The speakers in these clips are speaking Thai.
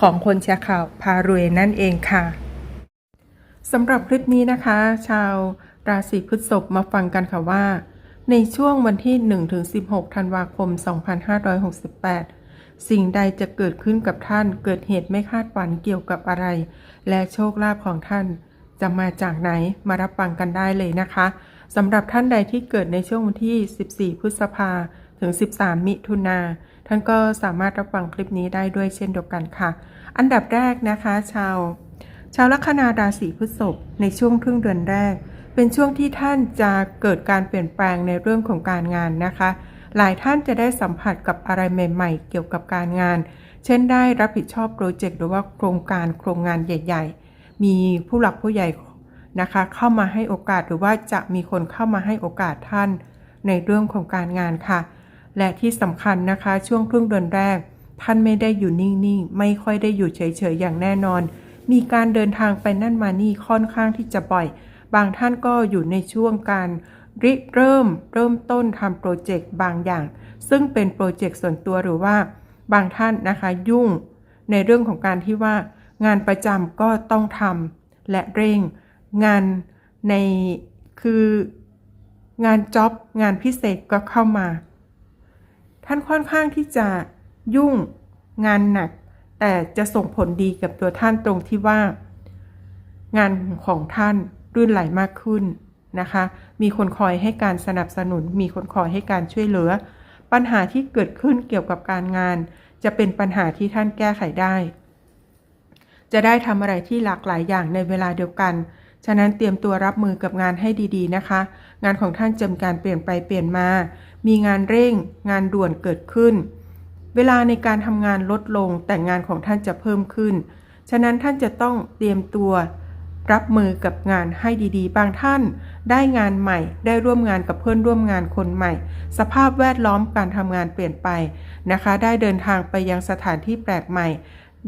ของคนแชร์ข่าวพารวยนั่นเองค่ะสำหรับคลิปนี้นะคะ ชาวราศีพฤษภมาฟังกันค่ะว่า ในช่วงวันที่ 1-16 ธันวาคม 2568 สิ่งใดจะเกิดขึ้นกับท่านเกิดเหตุไม่คาดฝันเกี่ยวกับอะไร และโชคลาภของท่านจะมาจากไหนมารับฟังกันได้เลยนะคะสำหรับท่านใดที่เกิดในช่วงวันที่ 14 พฤษภาถึง 13 มิถุนา ท่านก็สามารถรับฟังคลิปนี้ได้ด้วยเช่นเดียวกันค่ะ อันดับแรกนะคะ ชาว ชาวลัคนาราศีพฤษภในช่วงครึ่งเดือนแรก เป็นช่วงที่ท่านจะเกิดการเปลี่ยนแปลงในเรื่องของการงานนะคะ หลายท่านจะได้สัมผัสกับอะไรใหม่ ๆ เกี่ยวกับการงาน เช่นได้รับผิดชอบโปรเจกต์หรือว่าโครงการโครงงานใหญ่ ๆ มีผู้หลักผู้ใหญ่นะคะเข้ามาให้โอกาสหรือว่าจะมีคนเข้ามาให้โอกาสท่านในเรื่องของการงานค่ะ และที่สำคัญนะคะ ช่วงครึ่งเดือนแรก ท่านไม่ได้อยู่นิ่งๆ ไม่ค่อยได้อยู่เฉยๆ อย่างแน่นอน มีการเดินทางไปนั่นมานี่ค่อนข้างที่จะบ่อย บางท่านก็อยู่ในช่วงการริเริ่มเริ่มต้นทำโปรเจกต์บางอย่าง ซึ่งเป็นโปรเจกต์ส่วนตัวหรือว่า บางท่านนะคะยุ่ง ในเรื่องของการที่ว่างานประจำก็ต้องทำและเร่ง งานในคืองานจ็อบงานพิเศษก็เข้ามา ท่านค่อนข้างที่จะยุ่งงานหนัก แต่จะส่งผลดีกับตัวท่านตรงที่ว่า งานของท่านรื่นไหลมากขึ้นนะคะ มีคนคอยให้การสนับสนุน มีคนคอยให้การช่วยเหลือ ปัญหาที่เกิดขึ้นเกี่ยวกับการงาน จะเป็นปัญหาที่ท่านแก้ไขได้ จะได้ทำอะไรที่หลากหลายอย่างในเวลาเดียวกัน ฉะนั้นเตรียมตัวรับมือกับงานให้ดีๆนะคะ งานของท่านจะมีการเปลี่ยนไปเปลี่ยนมา มีงานเร่ง งานด่วนเกิดขึ้น เวลาในการทำงานลดลงแต่งานของท่านจะเพิ่มขึ้น ฉะนั้นท่านจะต้องเตรียมตัวรับมือกับงานให้ดีๆ บางท่าน ได้งานใหม่ ได้ร่วมงานกับเพื่อนร่วมงานคนใหม่ สภาพแวดล้อมการทำงานเปลี่ยนไปนะคะ ได้เดินทางไปยังสถานที่แปลกใหม่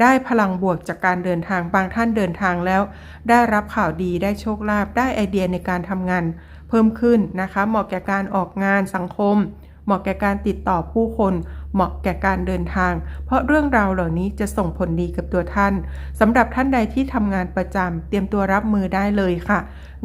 ได้พลังบวกจากการเดินทางบางท่านเดินทางแล้ว ได้รับข่าวดีได้โชคลาภได้ไอเดียในการทำงาน เพิ่มขึ้นนะคะเหมาะแก่การออกงานสังคม เหมาะแก่การติดต่อผู้คน เหมาะแก่การเดินทาง เพราะเรื่องราวเหล่านี้จะส่งผลดีกับตัวท่านสำหรับท่านใดที่ทำงานประจำเตรียมตัวรับมือได้เลยค่ะ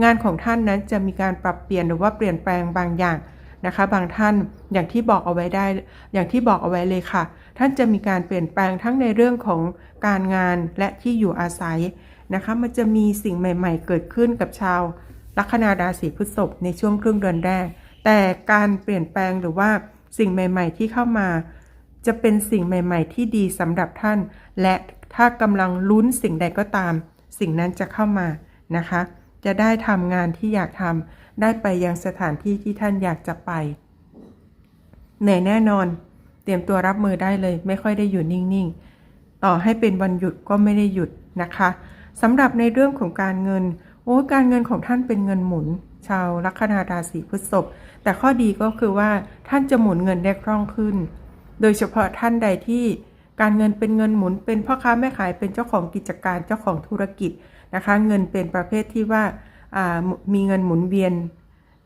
งานของท่านนั้นจะมีการปรับเปลี่ยนหรือว่าเปลี่ยนแปลงบางอย่าง นะคะ บางท่านอย่างที่บอกเอาไว้ได้ อย่างที่บอกเอาไว้เลยค่ะ ท่านจะมีการเปลี่ยนแปลงทั้งในเรื่องของการงานและที่อยู่อาศัยนะคะ มันจะมีสิ่งใหม่ ๆ เกิดขึ้นกับชาวลัคนาราศีพฤษภในช่วงครึ่งเดือนแรก แต่การเปลี่ยนแปลงหรือว่าสิ่งใหม่ ๆ ที่เข้ามา จะเป็นสิ่งใหม่ ๆ ที่ดีสำหรับท่าน และถ้ากำลังลุ้นสิ่งใดก็ตาม สิ่งนั้นจะเข้ามานะคะ จะได้ทำงานที่อยากทำได้ไปยังสถานที่ที่ท่านอยากจะไปเหนื่อยแน่นอน เตรียมตัวรับมือได้เลย ไม่ค่อยได้อยู่นิ่งๆ ต่อให้เป็นวันหยุดก็ไม่ได้หยุดนะคะสำหรับในเรื่องของการเงินโอ้การเงินของท่านเป็นเงินหมุน ชาวลัคนาราศีพฤษภแต่ข้อดีก็คือว่าท่านจะหมุนเงินได้คล่องขึ้น โดยเฉพาะท่านใดที่การเงินเป็นเงินหมุน เป็นพ่อค้าแม่ขายเป็นเจ้าของกิจการเจ้าของธุรกิจ นะคะ เงินเป็นประเภทที่ว่ามีเงินหมุนเวียน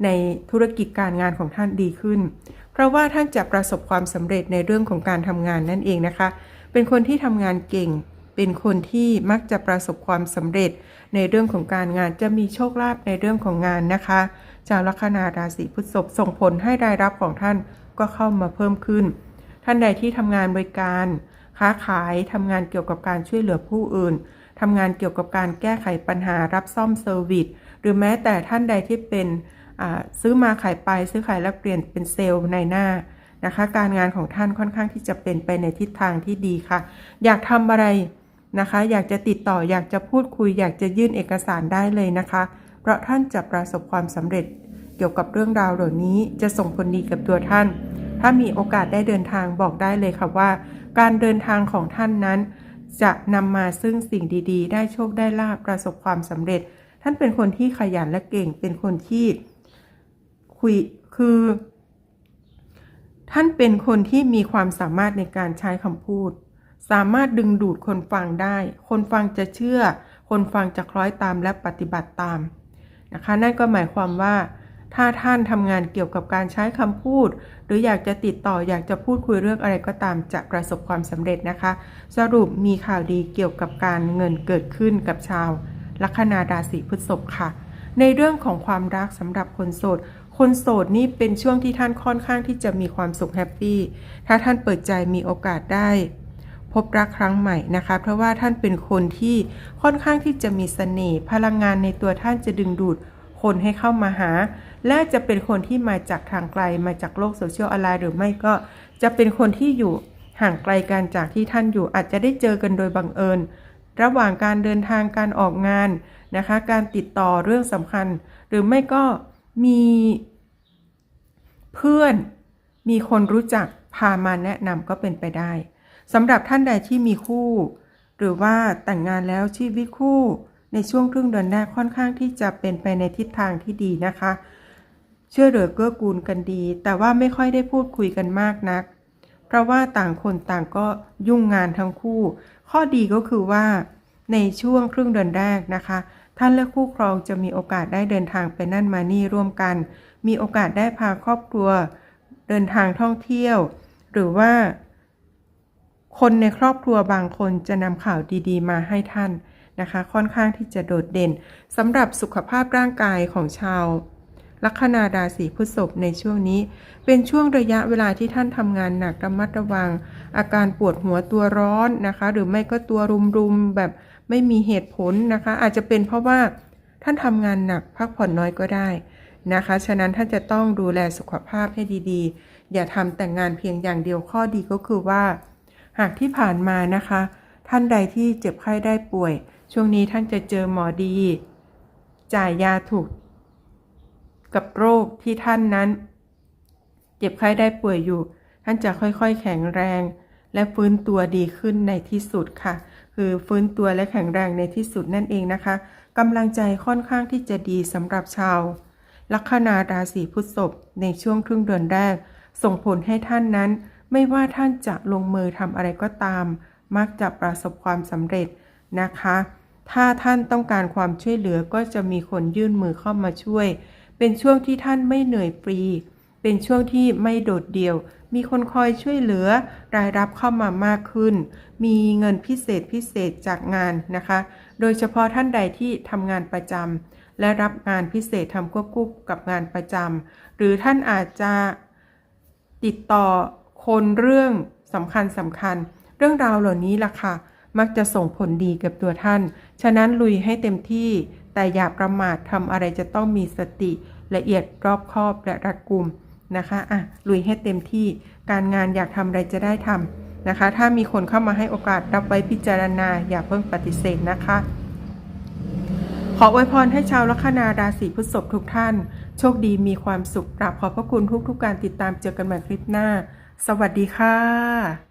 ในธุรกิจการงานของท่านดีขึ้น เพราะว่าท่านจะประสบความสำเร็จในเรื่องของการทำงานนั่นเองนะคะ เป็นคนที่ทำงานเก่ง เป็นคนที่มักจะประสบความสำเร็จในเรื่องของการงานจะมีโชคลาภในเรื่องของงานนะคะชาวลัคนาราศีพฤษภส่งผลให้รายรับของท่านก็เข้ามาเพิ่มขึ้น ท่านใดที่ทำงานบริการ ค้าขายทำงานเกี่ยวกับการช่วยเหลือผู้อื่น ทำงานเกี่ยวกับการแก้ไขปัญหารับซ่อมเซอร์วิสหรือแม้แต่ท่านใดที่เป็นซื้อมาขายไปซื้อขายแลกเปลี่ยนเป็นเซลล์ในหน้านะคะ การงานของท่านค่อนข้างที่จะเป็นไปในทิศทางที่ดีค่ะ อยากทำอะไรนะคะ อยากจะติดต่ออยากจะพูดคุย อยากจะยื่นเอกสารได้เลยนะคะ เพราะท่านจะประสบความสำเร็จเกี่ยวกับเรื่องราวเหล่านี้จะส่งผลดีกับตัวท่าน ถ้ามีโอกาสได้เดินทางบอกได้เลยค่ะว่า การเดินทางของท่านนั้น จะนำมาซึ่งสิ่งดีๆ ได้โชคได้ลาภประสบความสำเร็จ ท่านเป็นคนที่ขยันและเก่งเป็นคนที่คุยคือ ท่านเป็นคนที่มีความสามารถในการใช้คำพูด สามารถดึงดูดคนฟังได้ คนฟังจะเชื่อ คนฟังจะคล้อยตามและปฏิบัติตามนะคะนั่นก็หมายความว่า ถ้าท่านทำงานเกี่ยวกับการใช้คำพูด หรืออยากจะติดต่ออยากจะพูดคุยเรื่องอะไรก็ตามจะประสบความสำเร็จนะคะ สรุปมีข่าวดีเกี่ยวกับการเงินเกิดขึ้นกับชาว ลัคนาราศีพฤษภค่ะ ในเรื่องของความรักสำหรับคนโสดคนโสดนี่เป็นช่วงที่ท่านค่อนข้างที่จะมีความสุขแฮปปี้ ถ้าท่านเปิดใจมีโอกาสได้ พบรักครั้งใหม่นะคะ เพราะว่าท่านเป็นคนที่ค่อนข้างที่จะมีเสน่ห์พลังงานในตัวท่านจะดึงดูดคนให้เข้ามาหา และจะเป็นคนที่มาจากทางไกลมาจากโลกโซเชียลออนไลน์หรือไม่ก็จะเป็นคนที่อยู่ห่างไกลกันจากที่ท่านอยู่อาจจะได้เจอกันโดยบังเอิญ ระหว่างการเดินทางการออกงานนะคะ การติดต่อเรื่องสำคัญ หรือไม่ก็มีเพื่อนมีคนรู้จักพามาแนะนำก็เป็นไปได้สำหรับท่านใดที่มีคู่ หรือว่าแต่งงานแล้วชีวิตคู่ ในช่วงครึ่งเดือนแรกค่อนข้างที่จะเป็นไปในทิศทางที่ดีนะคะ เชื่อเหลือเกื้อกูลกันดี แต่ว่าไม่ค่อยได้พูดคุยกันมากนัก เพราะว่าต่างคนต่างก็ยุ่งงานทั้งคู่ ข้อดีก็คือว่าในช่วงครึ่งเดือนแรกนะคะ ท่านและคู่ครองจะมีโอกาสได้เดินทางไปนั่นมานี่ร่วมกัน มีโอกาสได้พาครอบครัว เดินทางท่องเที่ยว หรือว่า คนในครอบครัวบางคนจะนำข่าวดีๆ มาให้ท่านนะคะ ค่อนข้างที่จะโดดเด่นสำหรับสุขภาพร่างกายของชาว ลัคนาราศีพฤษภในช่วงนี้ เป็นช่วงระยะเวลาที่ท่านทำงานหนักระมัดระวัง อาการปวดหัวตัวร้อนนะคะ หรือไม่ก็ตัวรุมๆแบบไม่มีเหตุผลนะคะ อาจจะเป็นเพราะว่าท่านทำงานหนักพักผ่อนน้อยก็ได้นะคะ ฉะนั้นท่านจะต้องดูแลสุขภาพให้ดีๆ อย่าทำแต่งงานเพียงอย่างเดียวข้อดีก็คือว่า หากที่ผ่านมานะคะ ท่านใดที่เจ็บไข้ได้ป่วย ช่วงนี้ท่านจะเจอหมอดี จ่ายยาถูก กับโรคที่ท่านนั้น เจ็บไข้ได้ป่วยอยู่ ท่านจะค่อยๆ แข็งแรง และฟื้นตัวดีขึ้นในที่สุดค่ะ คือฟื้นตัวและแข็งแรงในที่สุดนั่นเองนะคะกำลังใจค่อนข้างที่จะดีสำหรับชาว ลัคนาราศีพฤษภในช่วงครึ่งเดือนแรก ส่งผลให้ท่านนั้น ไม่ว่าท่านจะลงมือทำอะไรก็ตาม มักจะประสบความสำเร็จนะคะ ถ้าท่านต้องการความช่วยเหลือก็จะมีคนยื่นมือเข้ามาช่วย เป็นช่วงที่ท่านไม่เหนื่อยฟรี เป็นช่วงที่ไม่โดดเดี่ยว มีคนคอยช่วยเหลือ รายรับเข้ามามากขึ้น มีเงินพิเศษพิเศษจากงานนะคะ โดยเฉพาะท่านใดที่ทำงานประจำและรับงานพิเศษทำควบคู่กับงานประจำหรือท่านอาจจะติดต่อคนเรื่องสำคัญสำคัญ เรื่องราวเหล่านี้ล่ะค่ะ มักจะส่งผลดีกับตัวท่าน ฉะนั้นลุยให้เต็มที่ แต่อย่าประมาททำอะไรจะต้องมีสติ ละเอียดรอบคอบและรัดกุมนะคะอะลุยให้เต็มที่ การงานอยากทำอะไรจะได้ทำนะคะ ถ้ามีคนเข้ามาให้โอกาสรับไว้พิจารณา อย่าเพิ่งปฏิเสธนะคะขออวยพรให้ชาวลัคนาราศีพฤษภทุกท่าน โชคดีมีความสุขกราบขอบพระคุณทุกๆการติดตามเจอกันใหม่คลิปหน้า สวัสดีค่ะ